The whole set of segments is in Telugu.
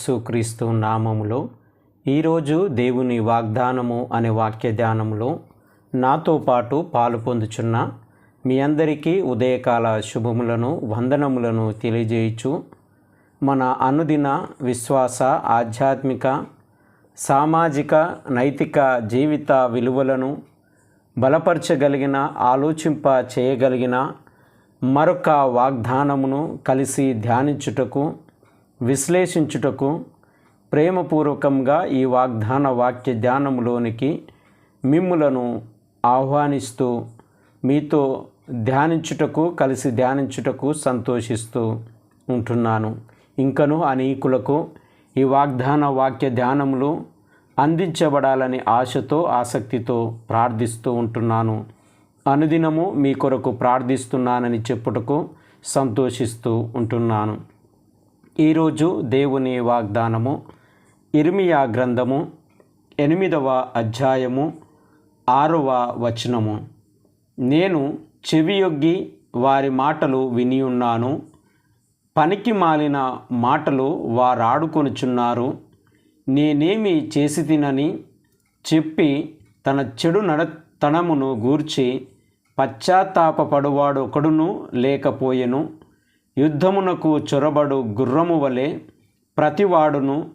యేసుక్రీస్తు నామములో ఈరోజు దేవుని వాగ్దానము అనే వాక్య నాతో పాటు పాలు పొందుచున్న మీ అందరికీ ఉదయకాల శుభములను వందనములను తెలియజేయచ్చు మన అనుదిన విశ్వాస ఆధ్యాత్మిక సామాజిక నైతిక జీవిత విలువలను బలపరచగలిగిన ఆలోచింప చేయగలిగిన మరొక వాగ్దానమును కలిసి ధ్యానించుటకు విశ్లేషించుటకు ప్రేమపూర్వకంగా ఈ వాగ్దాన వాక్య ధ్యానములోనికి మిమ్ములను ఆహ్వానిస్తూ మీతో ధ్యానించుటకు కలిసి ధ్యానించుటకు సంతోషిస్తూ ఉంటున్నాను. ఇంకను అనేకులకు ఈ వాగ్దాన వాక్య ధ్యానములు అందించబడాలని ఆశతో ఆసక్తితో ప్రార్థిస్తూ ఉంటున్నాను. అనుదినము మీ కొరకు ప్రార్థిస్తున్నానని చెప్పుటకు సంతోషిస్తూ ఉంటున్నాను. ఈరోజు దేవుని వాగ్దానము ఇర్మియా గ్రంథము ఎనిమిదవ అధ్యాయము ఆరవ వచనము. నేను చెవియొగ్గి వారి మాటలు విని ఉన్నాను పనికి మాలిన మాటలు వారాడుకొనుచున్నారు. నేనేమి చేసి తినని చెప్పి తన చెడు నడతనమును గూర్చి పశ్చాత్తాపపడువాడు ఒకడును లేకపోయెను. యుద్ధమునకు చొరబడు గుర్రము వలె ప్రతివాడును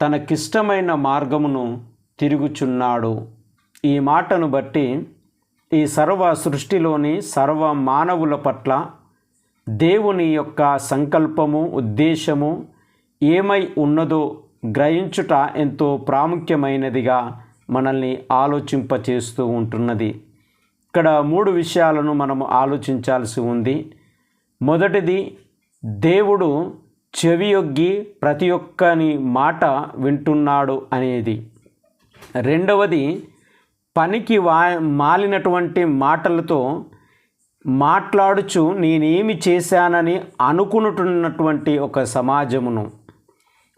తనకిష్టమైన మార్గమును తిరుగుచున్నాడు. ఈ మాటను బట్టి ఈ సర్వ సృష్టిలోని సర్వ మానవుల పట్ల దేవుని యొక్క సంకల్పము ఉద్దేశము ఏమై ఉన్నదో గ్రహించుట ఎంతో ప్రాముఖ్యమైనదిగా మనల్ని ఆలోచింపచేస్తూ ఉంటున్నది. ఇక్కడ మూడు విషయాలను మనము ఆలోచించాల్సి ఉంది. మొదటిది దేవుడు చెవియొగ్గి ప్రతి ఒక్కని మాట వింటున్నాడు అనేది. రెండవది పనికి వా మాలినటువంటి మాటలతో మాట్లాడుచు నేనేమి చేశానని అనుకునుతున్నటువంటి ఒక సమాజమును.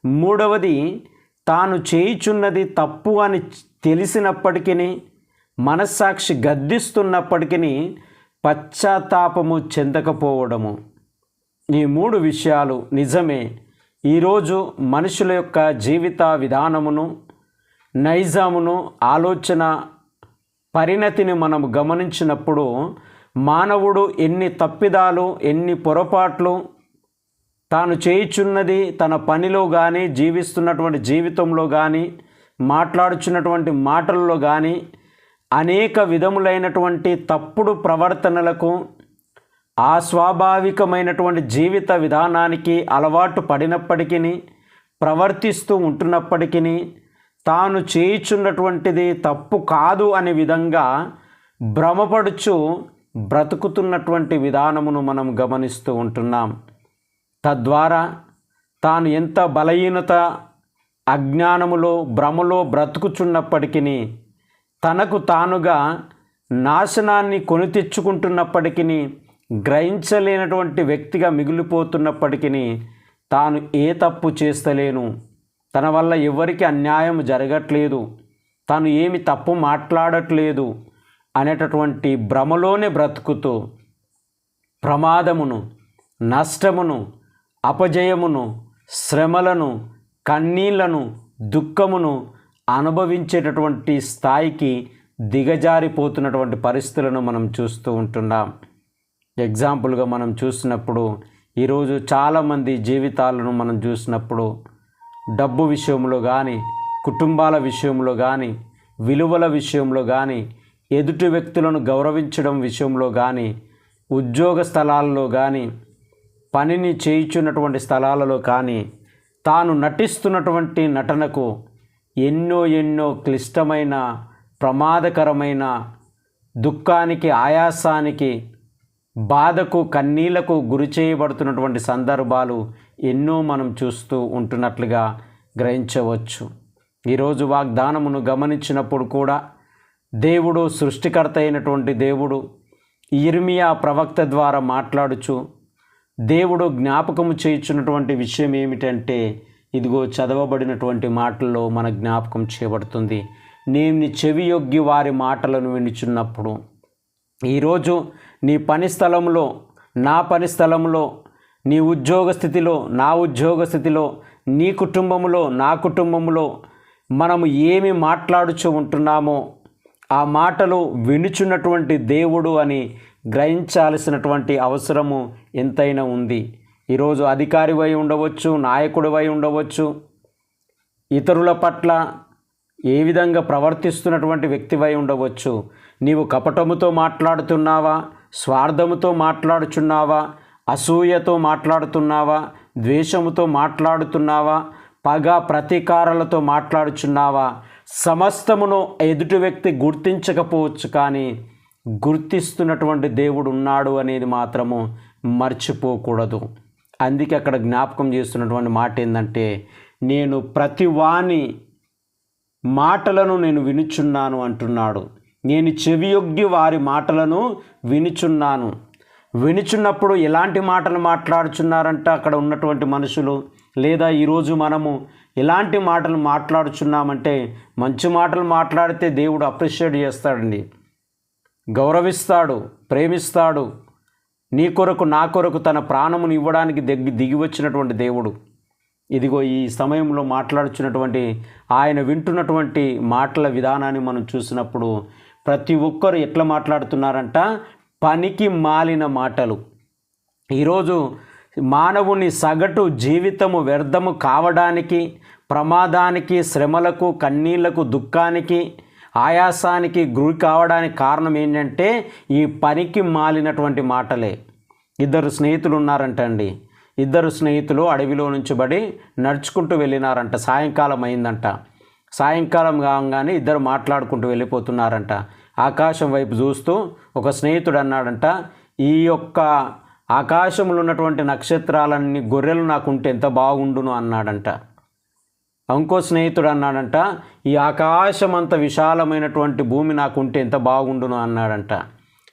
మూడవది తాను చేయుచున్నది తప్పు అని తెలిసినప్పటికీ మనస్సాక్షి గద్దిస్తున్నప్పటికీ పశ్చాత్తాపము చెందకపోవడము. ఈ మూడు విషయాలు నిజమే. ఈరోజు మనుషుల యొక్క జీవిత విధానమును నైజామును ఆలోచన పరిణతిని మనము గమనించినప్పుడు మానవుడు ఎన్ని తప్పిదాలు ఎన్ని పొరపాట్లు తాను చేయుచున్నది తన పనిలో కానీ జీవిస్తున్నటువంటి జీవితంలో కానీ మాట్లాడుచున్నటువంటి మాటల్లో కానీ అనేక విధములైనటువంటి తప్పుడు ప్రవర్తనలకు అస్వాభావికమైనటువంటి జీవిత విధానానికి అలవాటు పడినప్పటికీ ప్రవర్తిస్తూ ఉంటున్నప్పటికీ తాను చేయుచున్నటువంటిది తప్పు కాదు అనే విధంగా భ్రమపడుచు బ్రతుకుతున్నటువంటి విధానమును మనం గమనిస్తూ ఉంటున్నాం. తద్వారా తాను ఎంత బలహీనత అజ్ఞానములో భ్రమలో బ్రతుకుచున్నప్పటికీ తనకు తానుగా నాశనాన్ని కొని తెచ్చుకుంటున్నప్పటికీ గ్రహించలేనటువంటి వ్యక్తిగా మిగిలిపోతున్నప్పటికీ తాను ఏ తప్పు చేస్తలేను. తన వల్ల ఎవరికి అన్యాయం జరగట్లేదు. తాను ఏమి తప్పు మాట్లాడట్లేదు అనేటటువంటి భ్రమలోనే బ్రతుకుతూ ప్రమాదమును నష్టమును అపజయమును శ్రమలను కన్నీళ్ళను దుఃఖమును అనుభవించేటటువంటి స్థాయికి దిగజారిపోతున్నటువంటి పరిస్థితులను మనం చూస్తూ ఉంటున్నాం. ఎగ్జాంపుల్గా మనం చూసినప్పుడు ఈరోజు చాలామంది జీవితాలను మనం చూసినప్పుడు డబ్బు విషయంలో కానీ కుటుంబాల విషయంలో కానీ విలువల విషయంలో కానీ ఎదుటి వ్యక్తులను గౌరవించడం విషయంలో కానీ ఉద్యోగ స్థలాల్లో కానీ పనిని చేయించున్నటువంటి స్థలాలలో కానీ తాను నటిస్తున్నటువంటి నటనకు ఎన్నో ఎన్నో క్లిష్టమైన ప్రమాదకరమైన దుఃఖానికి ఆయాసానికి బాధకు కన్నీళ్ళకు గురి చేయబడుతున్నటువంటి సందర్భాలు ఎన్నో మనం చూస్తూ ఉంటున్నట్లుగా గ్రహించవచ్చు. ఈరోజు వాగ్దానమును గమనించినప్పుడు కూడా దేవుడు సృష్టికర్త అయినటువంటి దేవుడు ఇర్మియా ప్రవక్త ద్వారా మాట్లాడుచు దేవుడు జ్ఞాపకము చేయించున్నటువంటి విషయం ఏమిటంటే ఇదిగో చదవబడినటువంటి మాటల్లో మన జ్ఞాపకం చేయబడుతుంది. నేను నీ చెవి వారి మాటలను వినిచున్నప్పుడు ఈరోజు నీ పని స్థలంలో నా పని స్థలంలో నీ ఉద్యోగ స్థితిలో నా ఉద్యోగ స్థితిలో నీ కుటుంబంలో నా కుటుంబంలో మనము ఏమి మాట్లాడుచూ ఉంటున్నామో ఆ మాటలు వినుచున్నటువంటి దేవుడు అని గ్రహించాల్సినటువంటి అవసరము ఎంతైనా ఉంది. ఈరోజు అధికారివై ఉండవచ్చు నాయకుడివై ఉండవచ్చు. ఇతరుల పట్ల ఏ విధంగా ప్రవర్తిస్తున్నటువంటి వ్యక్తివై ఉండవచ్చు. నీవు కపటముతో మాట్లాడుతున్నావా స్వార్థముతో మాట్లాడుచున్నావా అసూయతో మాట్లాడుతున్నావా ద్వేషముతో మాట్లాడుతున్నావా పగ ప్రతీకారాలతో మాట్లాడుచున్నావా? సమస్తమును ఎదుటి వ్యక్తి గుర్తించకపోవచ్చు కానీ గుర్తిస్తున్నటువంటి దేవుడు ఉన్నాడు అనేది మాత్రము మర్చిపోకూడదు. అందుకే అక్కడ జ్ఞాపకం చేస్తున్నటువంటి మాట ఏంటంటే నేను ప్రతి వాని మాటలను నేను వినుచున్నాను అంటున్నాడు. నేను చెవియొగ్గి వారి మాటలను వినుచున్నాను. వినుచున్నప్పుడు ఎలాంటి మాటలు మాట్లాడుచున్నారంటే అక్కడ ఉన్నటువంటి మనుషులు? లేదా ఈరోజు మనము ఎలాంటి మాటలు మాట్లాడుచున్నామంటే మంచి మాటలు మాట్లాడితే దేవుడు అప్రిషియేట్ చేస్తాడండి. గౌరవిస్తాడు ప్రేమిస్తాడు. నీ కొరకు నా కొరకు తన ప్రాణమును ఇవ్వడానికి దిగి దిగి వచ్చినటువంటి దేవుడు. ఇదిగో ఈ సమయంలో మాట్లాడుచున్నటువంటి ఆయన వింటున్నటువంటి మాటల విధానాన్ని మనం చూసినప్పుడు ప్రతి ఒక్కరు ఎట్లా మాట్లాడుతున్నారంట? పనికి మాలిన మాటలు. ఈరోజు మానవుని సగటు జీవితము వ్యర్థము కావడానికి ప్రమాదానికి శ్రమలకు కన్నీళ్ళకు దుఃఖానికి ఆయాసానికి గురి కావడానికి కారణం ఏంటంటే ఈ పనికి మాలినటువంటి మాటలే. ఇద్దరు స్నేహితులు ఉన్నారంటండి ఇద్దరు స్నేహితులు అడవిలో నుంచి బడి నడుచుకుంటూ వెళ్ళినారంట. సాయంకాలం అయిందంట. సాయంకాలం కాగానే ఇద్దరు మాట్లాడుకుంటూ వెళ్ళిపోతున్నారంట. ఆకాశం వైపు చూస్తూ ఒక స్నేహితుడు అన్నాడంట ఈ యొక్క ఆకాశంలో ఉన్నటువంటి నక్షత్రాలన్నీ గొర్రెలు నాకుంటే ఎంత బాగుండును అన్నాడంట. అంకో స్నేహితుడు అన్నాడంట ఈ ఆకాశం అంత విశాలమైనటువంటి భూమి నాకుంటే ఎంత బాగుండును? అన్నాడంట.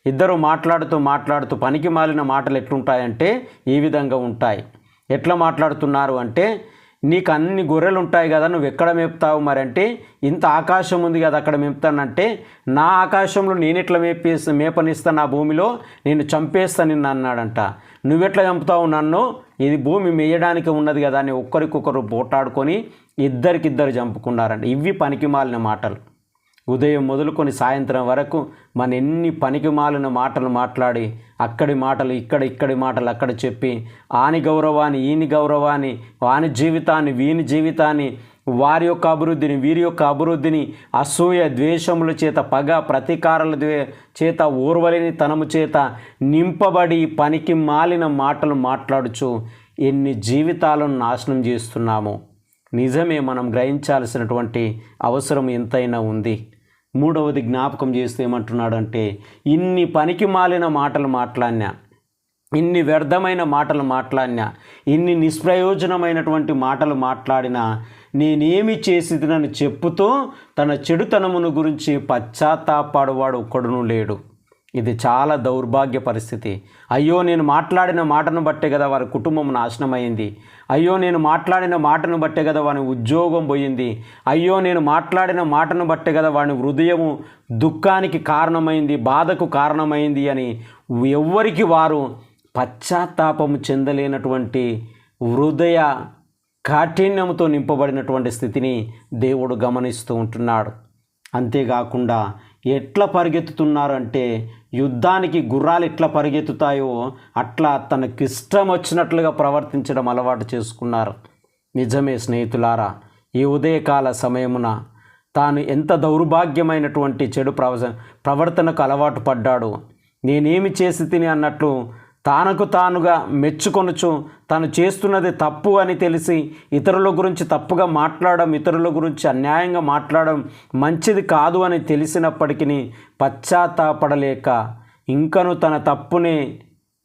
ఇద్దరు మాట్లాడుతూ మాట్లాడుతూ పనికి మాలిన మాటలు ఎట్లుంటాయంటే ఈ విధంగా ఉంటాయి. ఎట్లా మాట్లాడుతున్నారు? అంటే నీకు అన్ని గొర్రెలు ఉంటాయి కదా నువ్వు ఎక్కడ మేపుతావు మరంటే ఇంత ఆకాశం ఉంది కదా అక్కడ మేపుతానంటే నా ఆకాశంలో నేను ఎట్లా మేపేసి మేపనిస్తా నా భూమిలో? నేను చంపేస్తా నిన్ను అన్నాడంట. నువ్వెట్లా చంపుతావు నన్ను? ఇది భూమి మేయడానికి ఉన్నది కదా అని ఒక్కరికొకరు పోటాడుకొని ఇద్దరికిద్దరు చంపుకున్నారంట ఇవి పనికిమాలిన మాటలు. ఉదయం మొదలుకొని సాయంత్రం వరకు మన ఎన్ని పనికిమాలిన మాటలు మాట్లాడి అక్కడి మాటలు ఇక్కడ ఇక్కడి మాటలు అక్కడ చెప్పి ఆని గౌరవాన్ని ఈని గౌరవాన్ని వాని జీవితాన్ని వీని జీవితాన్ని వారి యొక్క అభివృద్ధిని వీరి యొక్క అభివృద్ధిని అసూయ ద్వేషముల చేత పగ ప్రతీకారాల ద్వే చేత ఊర్వలిని తనము చేత నింపబడి పనికి మాలిన మాటలు మాట్లాడుచు ఎన్ని జీవితాలను నాశనం చేస్తున్నామో. నిజమే మనం గ్రహించాల్సినటువంటి అవసరం ఎంతైనా ఉంది. మూడవది జ్ఞాపకం చేస్తే ఏమంటున్నాడంటే ఇన్ని పనికి మాలిన మాటలు మాట్లాడినా ఇన్ని వ్యర్థమైన మాటలు మాట్లాడినా ఇన్ని నిష్ప్రయోజనమైనటువంటి మాటలు మాట్లాడినా నేనేమి చేసిదినని చెప్పుతూ తన చెడుతనమును గురించి పశ్చాత్తాపాడువాడు ఒక్కడును లేడు. ఇది చాలా దౌర్భాగ్య పరిస్థితి. అయ్యో నేను మాట్లాడిన మాటను బట్టే కదా వారి కుటుంబం నాశనమైంది. అయ్యో నేను మాట్లాడిన మాటను బట్టే కదా వాని ఉద్యోగం పోయింది. అయ్యో నేను మాట్లాడిన మాటను బట్టే కదా వాని హృదయము దుఃఖానికి కారణమైంది బాధకు కారణమైంది అని ఎవ్వరికి వారు పశ్చాత్తాపము చెందలేనటువంటి హృదయ కాఠిన్యంతో నింపబడినటువంటి స్థితిని దేవుడు గమనిస్తూ ఉంటున్నాడు. అంతేకాకుండా ఎట్లా పరిగెత్తుతున్నారంటే యుద్ధానికి గుర్రాలు ఎట్లా పరిగెత్తుతాయో అట్లా తనకిష్టం వచ్చినట్లుగా ప్రవర్తించడం అలవాటు చేసుకున్నారు. నిజమే స్నేహితులారా ఈ ఉదయకాల సమయమున తాను ఎంత దౌర్భాగ్యమైనటువంటి చెడు ప్రవ ప్రవర్తనకు అలవాటు పడ్డాడు నేనేమి చేసి తిని అన్నట్లు తానకు తానుగా మెచ్చుకొనుచు తను చేస్తున్నది తప్పు అని తెలిసి ఇతరుల గురించి తప్పుగా మాట్లాడడం ఇతరుల గురించి అన్యాయంగా మాట్లాడడం మంచిది కాదు అని తెలిసినప్పటికీ పశ్చాత్తాపడలేక ఇంకను తన తప్పుని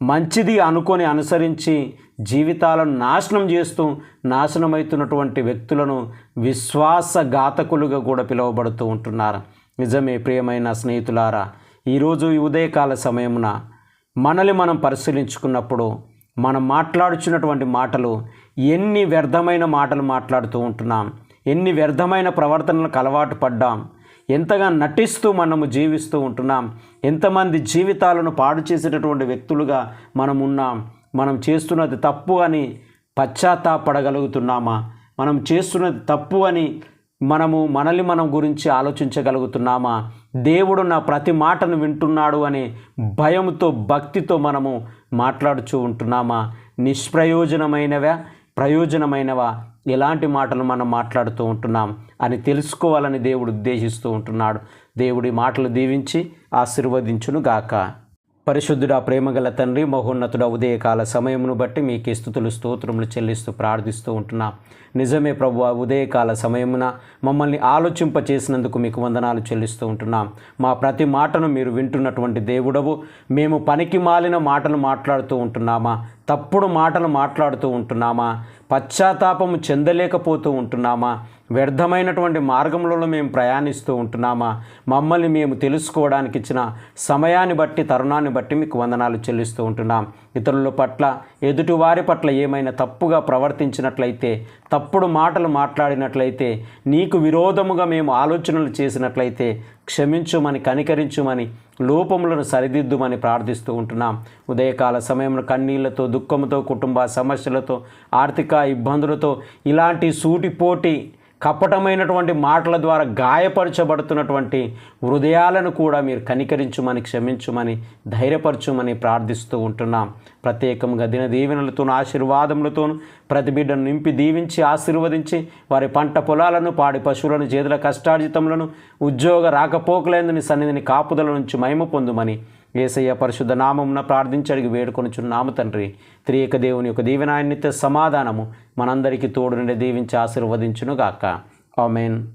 మంచిది అనుకొని అనుసరించి జీవితాలను నాశనం చేస్తూ నాశనమవుతున్నటువంటి వ్యక్తులను విశ్వాసఘాతకులుగా కూడా పిలువబడుతూ ఉంటున్నారు. నిజమే ప్రియమైన స్నేహితులారా ఈరోజు ఈ ఉదయకాల సమయమున మనల్ని మనం పరిశీలించుకున్నప్పుడు మనం మాట్లాడుచున్నటువంటి మాటలు ఎన్ని వ్యర్థమైన మాటలు మాట్లాడుతూ ఉంటున్నాం ఎన్ని వ్యర్థమైన ప్రవర్తనలకు అలవాటు పడ్డాం ఎంతగా నటిస్తూ మనము జీవిస్తూ ఉంటున్నాం ఎంతమంది జీవితాలను పాడు చేసేటటువంటి వ్యక్తులుగా మనం ఉన్నాం మనం చేస్తున్నది తప్పు అని పశ్చాత్తాపడగలుగుతున్నామా మనం చేస్తున్నది తప్పు అని మనము మనల్ని మనం గురించి ఆలోచించగలుగుతున్నామా? దేవుడు నా ప్రతి మాటను వింటున్నాడు అనే భయంతో భక్తితో మనము మాట్లాడుచూ ఉంటున్నామా? నిష్ప్రయోజనమైనవా? ప్రయోజనమైనవా? ఎలాంటి మాటలు మనం మాట్లాడుతూ ఉంటున్నాం అని తెలుసుకోవాలని దేవుడు ఉద్దేశిస్తూ ఉంటున్నాడు. దేవుడి మాటలు దీవించి ఆశీర్వదించును గాక పరిశుద్ధుడా ప్రేమగల తండ్రి మహోన్నతుడ ఉదయకాల సమయమును బట్టి మీకు స్థుతులు స్తోత్రములు చెల్లిస్తూ ప్రార్థిస్తూ ఉంటున్నాం. నిజమే ప్రభు ఉదయకాల సమయమున మమ్మల్ని ఆలోచింప చేసినందుకు మీకు వందనాలు చెల్లిస్తూ ఉంటున్నాం. మా ప్రతి మాటను మీరు వింటున్నటువంటి దేవుడవు. మేము పనికి మాలిన మాటలు మాట్లాడుతూ ఉంటున్నామా? తప్పుడు మాటలు మాట్లాడుతూ ఉంటున్నామా? పశ్చాత్తాపము చెందలేకపోతూ ఉంటున్నామా? వ్యర్థమైనటువంటి మార్గంలో మేము ప్రయాణిస్తూ ఉంటున్నామా? మమ్మల్ని మేము తెలుసుకోవడానికి ఇచ్చిన సమయాన్ని బట్టి తరుణాన్ని బట్టి మీకు వందనాలు చెల్లిస్తూ ఉంటున్నాం. ఇతరుల పట్ల ఎదుటివారి పట్ల ఏమైనా తప్పుగా ప్రవర్తించినట్లయితే తప్పుడు మాటలు మాట్లాడినట్లయితే నీకు విరోధముగా మేము ఆలోచనలు చేసినట్లయితే క్షమించుమని కనికరించుమని లోపములను సరిదిద్దుమని ప్రార్థిస్తూ ఉంటున్నాం. ఉదయకాల సమయంలో కన్నీళ్ళతో దుఃఖంతో కుటుంబ సమస్యలతో ఆర్థిక ఇబ్బందులతో ఇలాంటి సూటిపోటి కపటమైనటువంటి మాటల ద్వారా గాయపరచబడుతున్నటువంటి హృదయాలను కూడా మీరు కనికరించుమని క్షమించుమని ధైర్యపరచుమని ప్రార్థిస్తూ ఉంటున్నాం. ప్రత్యేకంగా దిన దీవెనలతోనూ ఆశీర్వాదములతోనూ ప్రతి బిడ్డను నింపి దీవించి ఆశీర్వదించి వారి పంట పొలాలను పాడి పశువులను చేతుల కష్టార్జితములను ఉద్యోగ రాకపోకలేందని సన్నిధిని కాపుదల నుంచి మహిమ పొందుమని ఏసయ్య పరిశుద్ధ నామమున ప్రార్థించడిగి వేడుకొనుచున్నాము తండ్రి. త్రియక దేవుని యొక్క దీవెనాయన్నిత సమాధానము మనందరికీ తోడు నుండి దీవించి ఆశీర్వదించునుగాక. ఆమెన్.